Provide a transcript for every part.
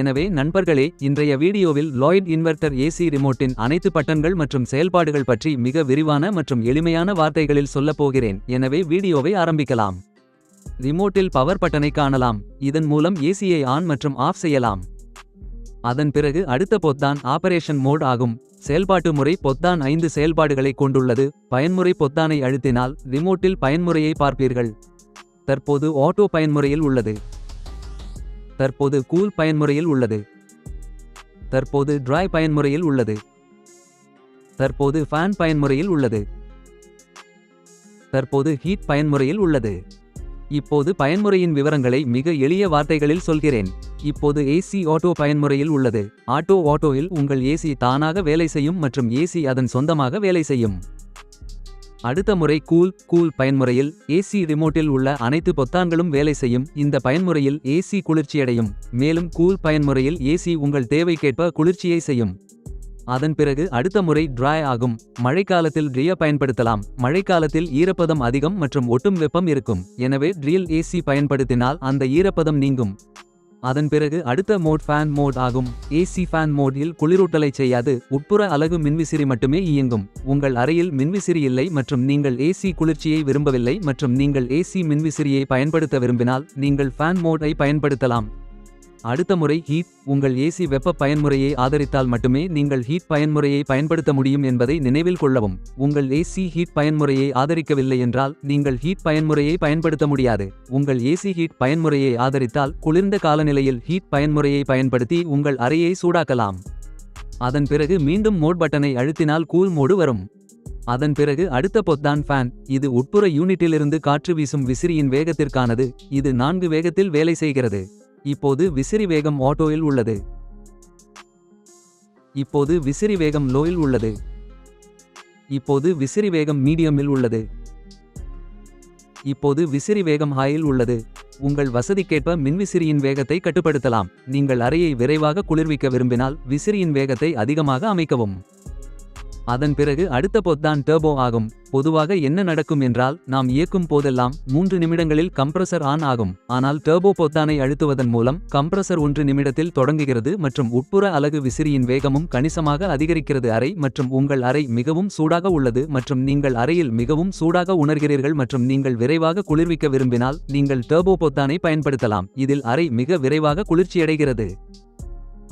எனவே நண்பர்களே இன்றைய வீடியோவில் லாய்ட் இன்வெர்ட்டர் ஏசி ரிமோட்டின் அனைத்து பட்டன்கள் மற்றும் செயல்பாடுகள் பற்றி மிக விரிவான மற்றும் எளிமையான வார்த்தைகளில் சொல்லப் போகிறேன். எனவே வீடியோவை ஆரம்பிக்கலாம். ரிமோட்டில் பவர் பட்டனை காணலாம். இதன் மூலம் ஏசியை ஆன் மற்றும் ஆஃப் செய்யலாம். அதன் பிறகு அடுத்த பொத்தான் ஆபரேஷன் மோட் ஆகும். செயல்பாட்டு முறை பொத்தான் ஐந்து செயல்பாடுகளை கொண்டுள்ளது. பயன்முறை பொத்தானை அழுத்தினால் ரிமோட்டில் பயன்முறையை பார்ப்பீர்கள். தற்போது ஆட்டோ பயன்முறையில் உள்ளது. தற்போது கூல் பயன்முறையில் உள்ளது. தற்போது ட்ரை பயன்முறையில் உள்ளது. தற்போது ஃபேன் பயன்முறையில் உள்ளது. தற்போது ஹீட் பயன்முறையில் உள்ளது. இப்போது பயன்முறையின் விவரங்களை மிக எளிய வார்த்தைகளில் சொல்கிறேன். இப்போது ஏசி ஆட்டோ பயன்முறையில் உள்ளது. ஆட்டோ ஆட்டோவில் உங்கள் ஏசி தானாக வேலை செய்யும் மற்றும் ஏசி அதன் சொந்தமாக வேலை செய்யும். அடுத்த முறை கூல் கூல் பயன்முறையில் ஏசி ரிமோட்டில் உள்ள அனைத்து பொத்தான்களும் வேலை செய்யும். இந்த பயன்முறையில் ஏசி குளிர்ச்சியடையும். மேலும் கூல் பயன்முறையில் ஏசி உங்கள் தேவைக்கேற்ப குளிர்ச்சியை செய்யும். அதன் பிறகு அடுத்த முறை ட்ராய் ஆகும். மழைக்காலத்தில் ட்ரிய பயன்படுத்தலாம். மழைக்காலத்தில் ஈரப்பதம் அதிகம் மற்றும் ஒட்டும் வெப்பம் இருக்கும். எனவே ட்ரில் ஏசி பயன்படுத்தினால் அந்த ஈரப்பதம் நீங்கும். அதன் பிறகு அடுத்த மோட் ஃபேன் மோட் ஆகும். ஏசி ஃபேன் மோடில் குளிரூட்டலை செய்யாது. உட்புற அலகு மின்விசிறி மட்டுமே இயங்கும். உங்கள் அறையில் மின்விசிறி இல்லை மற்றும் நீங்கள் ஏசி குளிர்ச்சியை விரும்பவில்லை மற்றும் நீங்கள் ஏசி மின்விசிறியை பயன்படுத்த விரும்பினால் நீங்கள் ஃபேன் மோடை பயன்படுத்தலாம். அடுத்த முறை ஹீட் உங்கள் ஏசி வெப்ப பயன்முறையை ஆதரித்தால் மட்டுமே நீங்கள் ஹீட் பயன்முறையை பயன்படுத்த முடியும் என்பதை நினைவில் கொள்ளவும். உங்கள் ஏசி ஹீட் பயன்முறையை ஆதரிக்கவில்லை என்றால் நீங்கள் ஹீட் பயன்முறையை பயன்படுத்த முடியாது. உங்கள் ஏசி ஹீட் பயன்முறையை ஆதரித்தால் குளிர்ந்த காலநிலையில் ஹீட் பயன்முறையை பயன்படுத்தி உங்கள் அறையை சூடாக்கலாம். அதன் பிறகு மீண்டும் மோட் பட்டனை அழுத்தினால் கூல் மோடு வரும். அதன் பிறகு அடுத்த பொத்தான் ஃபேன் இது உட்புற யூனிட்டிலிருந்து காற்று வீசும் விசிறியின் வேகத்திற்கானது இது நான்கு வேகத்தில் வேலை செய்கிறது. இப்போது விசிறி வேகம் ஆட்டோயில் உள்ளது. இப்போது விசிறி வேகம் லோயில் உள்ளது. இப்போது விசிறி வேகம் மீடியமில் உள்ளது. இப்போது விசிறி வேகம் ஹாயில் உள்ளது. உங்கள் வசதிக்கேற்ப மின்விசிறியின் வேகத்தை கட்டுப்படுத்தலாம். நீங்கள் அறையை விரைவாக குளிர்விக்க விரும்பினால் விசிறியின் வேகத்தை அதிகமாக அமைக்கவும். அதன் பிறகு அடுத்த பொத்தான் டர்போ ஆகும். பொதுவாக என்ன நடக்கும் என்றால் நாம் இயக்கும் போதெல்லாம் மூன்று நிமிடங்களில் கம்ப்ரசர் ஆன் ஆகும். ஆனால் டர்போ பொத்தானை அழுத்துவதன் மூலம் கம்ப்ரசர் ஒன்று நிமிடத்தில் தொடங்குகிறது மற்றும் உட்புற அலகு விசிறியின் வேகமும் கணிசமாக அதிகரிக்கிறது. அறை மற்றும் உங்கள் அறை மிகவும் சூடாக உள்ளது மற்றும் நீங்கள் அறையில் மிகவும் சூடாக உணர்கிறீர்கள் மற்றும் நீங்கள் விரைவாக குளிர்விக்க விரும்பினால் நீங்கள் டர்போ பொத்தானை பயன்படுத்தலாம். இதில் அறை மிக விரைவாக குளிர்ச்சியடைகிறது.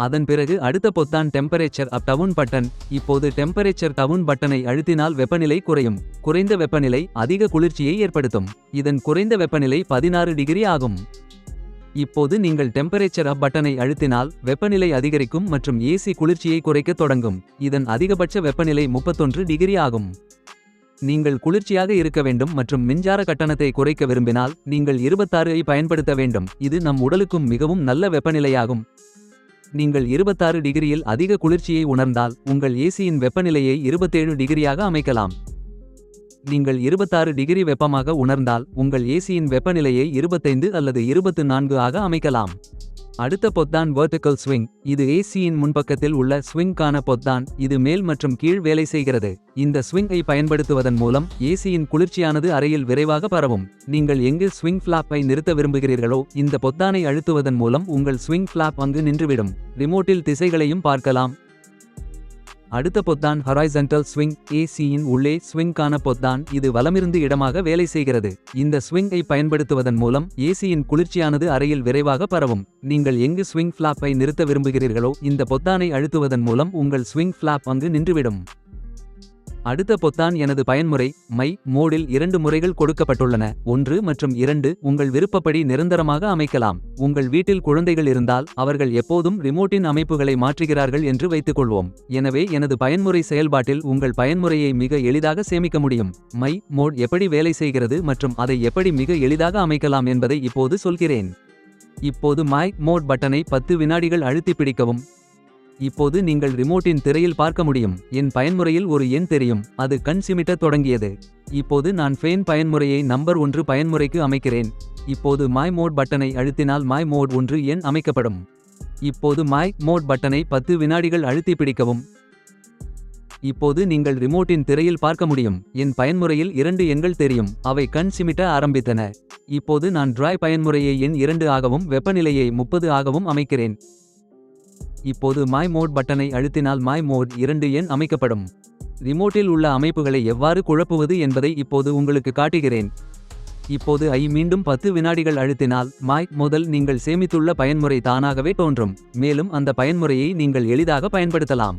அதன் பிறகு அடுத்த பொத்தான் டெம்பரேச்சர் அப் டவுன் பட்டன் இப்போது டெம்பரேச்சர் டவுன் பட்டனை அழுத்தினால் வெப்பநிலை குறையும். குறைந்த வெப்பநிலை அதிக குளிர்ச்சியை ஏற்படுத்தும். இதன் குறைந்த வெப்பநிலை பதினாறு டிகிரி ஆகும். இப்போது நீங்கள் டெம்பரேச்சர் அப் பட்டனை அழுத்தினால் வெப்பநிலை அதிகரிக்கும் மற்றும் ஏசி குளிர்ச்சியை குறைக்க தொடங்கும். இதன் அதிகபட்ச வெப்பநிலை முப்பத்தொன்று டிகிரி ஆகும். நீங்கள் குளிர்ச்சியாக இருக்க வேண்டும் மற்றும் மின்சார கட்டணத்தை குறைக்க விரும்பினால் நீங்கள் இருபத்தாறு ஐ பயன்படுத்த வேண்டும். இது நம் உடலுக்கும் மிகவும் நல்ல வெப்பநிலையாகும். நீங்கள் இருபத்தாறு டிகிரியில் அதிக குளிர்ச்சியை உணர்ந்தால் உங்கள் ஏசியின் வெப்பநிலையை இருபத்தேழு டிகிரியாக அமைக்கலாம். நீங்கள் இருபத்தாறு டிகிரி வெப்பமாக உணர்ந்தால் உங்கள் ஏசியின் வெப்பநிலையை இருபத்தைந்து அல்லது இருபத்து நான்கு ஆக அமைக்கலாம். அடுத்த பொத்தான் வேர்டிக்கல் ஸ்விங் இது ஏசியின் முன்பக்கத்தில் உள்ள ஸ்விங்கான பொத்தான். இது மேல் மற்றும் கீழ் வேலை செய்கிறது. இந்த ஸ்விங்கை பயன்படுத்துவதன் மூலம் ஏசியின் குளிர்ச்சியானது அறையில் விரைவாக பரவும். நீங்கள் எங்கு ஸ்விங் ஃபிளாப்பை நிறுத்த விரும்புகிறீர்களோ இந்த பொத்தானை அழுத்துவதன் மூலம் உங்கள் ஸ்விங் ஃபிளாப் அங்கு நின்றுவிடும். ரிமோட்டில் திசைகளையும் பார்க்கலாம். அடுத்த பொத்தான் ஹொரைசன்டல் ஸ்விங் ஏசியின் உள்ளே ஸ்விங்கான பொத்தான் இது வலமிருந்து இடமாக வேலை செய்கிறது. இந்த ஸ்விங்கை பயன்படுத்துவதன் மூலம் ஏசியின் குளிர்ச்சியானது அறையில் விரைவாக பரவும். நீங்கள் எங்கு ஸ்விங் ஃபிளாப்பை நிறுத்த விரும்புகிறீர்களோ இந்த பொத்தானை அழுத்துவதன் மூலம் உங்கள் ஸ்விங் ஃபிளாப் அங்கு நின்றுவிடும். அடுத்த பொத்தான் எனது பயன்முறை மை மோடில் இரண்டு முறைகள் கொடுக்கப்பட்டுள்ளன. ஒன்று மற்றும் இரண்டு உங்கள் விருப்பப்படி நிரந்தரமாக அமைக்கலாம். உங்கள் வீட்டில் குழந்தைகள் இருந்தால் அவர்கள் எப்போதும் ரிமோட்டின் அமைப்புகளை மாற்றுகிறார்கள் என்று வைத்துக்கொள்வோம். எனவே எனது பயன்முறை செயல்பாட்டில் உங்கள் பயன்முறையை மிக எளிதாக சேமிக்க முடியும். மை மோட் எப்படி வேலை செய்கிறது மற்றும் அதை எப்படி மிக எளிதாக அமைக்கலாம் என்பதை இப்போது சொல்கிறேன். இப்போது மை மோட் பட்டனை பத்து வினாடிகள் அழுத்தி பிடிக்கவும். இப்போது நீங்கள் ரிமோட்டின் திரையில் பார்க்க முடியும். என் பயன்முறையில் ஒரு எண் தெரியும். அது கண் சிமிட்டத் தொடங்கியது. இப்போது நான் ஃபேன் பயன்முறையை நம்பர் ஒன்று பயன்முறைக்கு அமைக்கிறேன். இப்போது மாய் மோட் பட்டனை அழுத்தினால் மாய் மோட் ஒன்று எண் அமைக்கப்படும். இப்போது மாய் மோட் பட்டனை பத்து வினாடிகள் அழுத்தி பிடிக்கவும். இப்போது நீங்கள் ரிமோட்டின் திரையில் பார்க்க முடியும். என் பயன்முறையில் இரண்டு எண்கள் தெரியும். அவை கண் சிமிட்ட ஆரம்பித்தன. இப்போது நான் டிராய் பயன்முறையை எண் இரண்டு ஆகவும் வெப்பநிலையை முப்பது ஆகவும் அமைக்கிறேன். இப்போது மை மோட் பட்டனை அழுத்தினால் மை மோட் இரண்டு எண் அமைக்கப்படும். ரிமோட்டில் உள்ள அமைப்புகளை எவ்வாறு குழப்புவது என்பதை இப்போது உங்களுக்கு காட்டுகிறேன். இப்போது ஐ மீண்டும் பத்து வினாடிகள் அழுத்தினால் மாய் முதல் நீங்கள் சேமித்துள்ள பயன்முறை தானாகவே தோன்றும். மேலும் அந்த பயன்முறையை நீங்கள் எளிதாக பயன்படுத்தலாம்.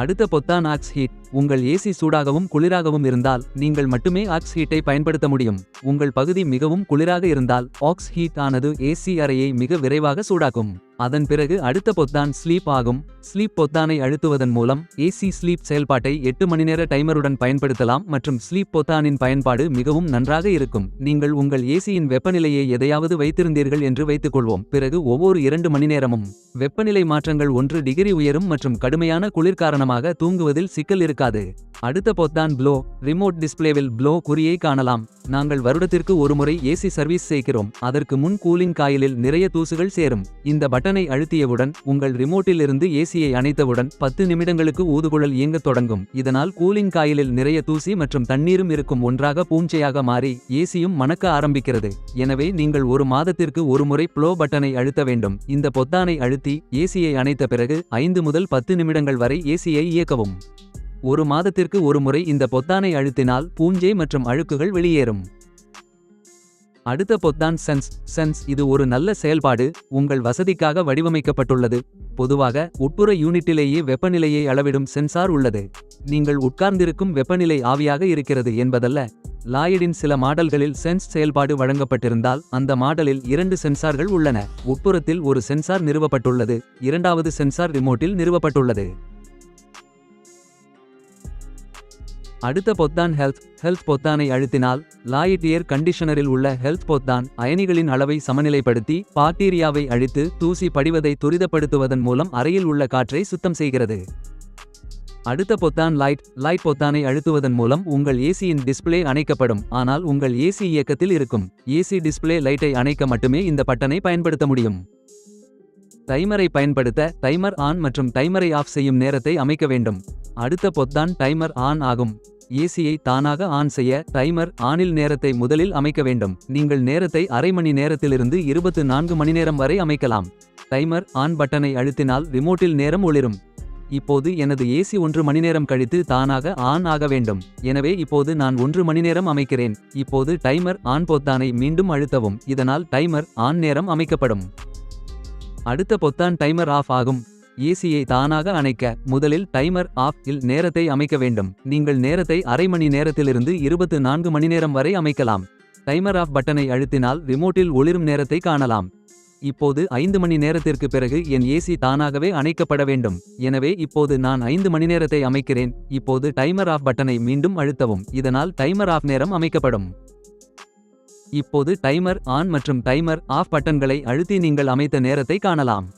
அடுத்த பொத்தான் ஆக்ஸ் ஹீட். உங்கள் ஏசி சூடாகவும் குளிராகவும் இருந்தால் நீங்கள் மட்டுமே ஆக்ஸ் ஹீட்டை பயன்படுத்த முடியும். உங்கள் பகுதி மிகவும் குளிராக இருந்தால் ஆக்ஸ் ஹீட் ஆனது ஏசி அறையை மிக விரைவாக சூடாக்கும். அதன் பிறகு அடுத்த பொத்தான் ஸ்லீப் ஆகும். ஸ்லீப் பொத்தானை அழுத்துவதன் மூலம் ஏசி ஸ்லீப் செயல்பாட்டை எட்டு மணிநேர டைமருடன் பயன்படுத்தலாம் மற்றும் ஸ்லீப் பொத்தானின் பயன்பாடு மிகவும் நன்றாக இருக்கும். நீங்கள் உங்கள் ஏசியின் வெப்பநிலையை எதையாவது வைத்திருந்தீர்கள் என்று வைத்துக்கொள்வோம். பிறகு ஒவ்வொரு இரண்டு மணி நேரமும் வெப்பநிலை மாற்றங்கள் ஒன்று டிகிரி உயரும் மற்றும் கடுமையான குளிர் காரணமாக தூங்குவதில் சிக்கல் இருக்காது. அடுத்த பொத்தான் ப்ளோ ரிமோட் டிஸ்ப்ளேவில் ப்ளோ குறியை காணலாம். நாங்கள் வருடத்திற்கு ஒருமுறை ஏசி சர்வீஸ் செய்கிறோம். அதற்கு முன் கூலிங் காயிலில் நிறைய தூசுகள் சேரும். இந்த பட்டனை அழுத்தியவுடன் உங்கள் ரிமோட்டிலிருந்து ஏசியை அணைத்தவுடன் பத்து நிமிடங்களுக்கு ஊதுகுழல் இயங்கத் தொடங்கும். இதனால் கூலிங் காயிலில் நிறைய தூசி மற்றும் தண்ணீரும் இருக்கும் ஒன்றாக பூஞ்சையாக மாறி ஏசியும் மணக்க ஆரம்பிக்கிறது. எனவே நீங்கள் ஒரு மாதத்திற்கு ஒருமுறை ப்ளோ பட்டனை அழுத்த வேண்டும். இந்த பொத்தானை அழுத்தி ஏசியை அணைத்த பிறகு ஐந்து முதல் பத்து நிமிடங்கள் வரை ஏசியை இயக்கவும். ஒரு மாதத்திற்கு ஒரு முறை இந்த பொத்தானை அழுத்தினால் பூஞ்சை மற்றும் அழுக்குகள் வெளியேறும். அடுத்த பொத்தான் சென்ஸ் சென்ஸ் இது ஒரு நல்ல செயல்பாடு உங்கள் வசதிக்காக வடிவமைக்கப்பட்டுள்ளது. பொதுவாக உட்புற யூனிட்டிலேயே வெப்பநிலையை அளவிடும் சென்சார் உள்ளது. நீங்கள் உட்கார்ந்திருக்கும் வெப்பநிலை ஆவியாக இருக்கிறது என்பதல்ல. லாயடின் சில மாடல்களில் சென்ஸ் செயல்பாடு வழங்கப்பட்டிருந்தால் அந்த மாடலில் இரண்டு சென்சார்கள் உள்ளன. உட்புறத்தில் ஒரு சென்சார் நிறுவப்பட்டுள்ளது இரண்டாவது சென்சார் ரிமோட்டில் நிறுவப்பட்டுள்ளது. அடுத்த பொத்தான் ஹெல்த் ஹெல்த் பொத்தானை அழுத்தினால் லாயிட் ஏர் கண்டிஷனரில் உள்ள ஹெல்த் பொத்தான் அயனிகளின் அளவை சமநிலைப்படுத்தி பாக்டீரியாவை அழித்து தூசி படிவதை துரிதப்படுத்துவதன் மூலம் அறையில் உள்ள காற்றை சுத்தம் செய்கிறது. அடுத்த பொத்தான் லைட் லைட் பொத்தானை அழுத்துவதன் மூலம் உங்கள் ஏசியின் டிஸ்பிளே அணைக்கப்படும். ஆனால் உங்கள் ஏசி இயக்கத்தில் இருக்கும். ஏசி டிஸ்பிளே லைட்டை அணைக்க மட்டுமே இந்த பட்டனை பயன்படுத்த முடியும். டைமரை பயன்படுத்த டைமர் ஆன் மற்றும் டைமரை ஆஃப் செய்யும் நேரத்தை அமைக்க வேண்டும். அடுத்த பொத்தான் டைமர் ஆன் ஆகும். ஏசியை தானாக ஆன் செய்ய டைமர் ஆனில் நேரத்தை முதலில் அமைக்க வேண்டும். நீங்கள் நேரத்தை அரை மணி நேரத்திலிருந்து இருபத்து நான்கு மணி நேரம் வரை அமைக்கலாம். டைமர் ஆன் பட்டனை அழுத்தினால் ரிமோட்டில் நேரம் ஒளிரும். இப்போது எனது ஏசி ஒன்று மணி நேரம் கழித்து தானாக ஆன் ஆக வேண்டும். எனவே இப்போது நான் ஒன்று மணி நேரம் அமைக்கிறேன். இப்போது டைமர் ஆன் பொத்தானை மீண்டும் அழுத்தவும். இதனால் டைமர் ஆன் நேரம் அமைக்கப்படும். அடுத்த பொத்தான் டைமர் ஆஃப் ஆகும். ஏசியை தானாக அணைக்க முதலில் டைமர் ஆஃப் இல் நேரத்தை அமைக்க வேண்டும். நீங்கள் நேரத்தை அரை மணி நேரத்திலிருந்து இருபத்து நான்கு மணி நேரம் வரை அமைக்கலாம். டைமர் ஆஃப் பட்டனை அழுத்தினால் ரிமோட்டில் ஒளிரும் நேரத்தை காணலாம். இப்போது ஐந்து மணி நேரத்திற்கு பிறகு என் ஏசி தானாகவே அணைக்கப்பட வேண்டும். எனவே இப்போது நான் ஐந்து மணி நேரத்தை அமைக்கிறேன். இப்போது டைமர் ஆஃப் பட்டனை மீண்டும் அழுத்தவும். இதனால் டைமர் ஆஃப் நேரம் அமைக்கப்படும். இப்போது டைமர் ஆன் மற்றும் டைமர் ஆஃப் பட்டன்களை அழுத்தி நீங்கள் அமைத்த நேரத்தை காணலாம்.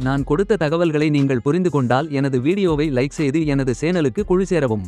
நான் கொடுத்த தகவல்களை நீங்கள் புரிந்து கொண்டால் எனது வீடியோவை லைக் செய்து எனது சேனலுக்கு குழு சேரவும்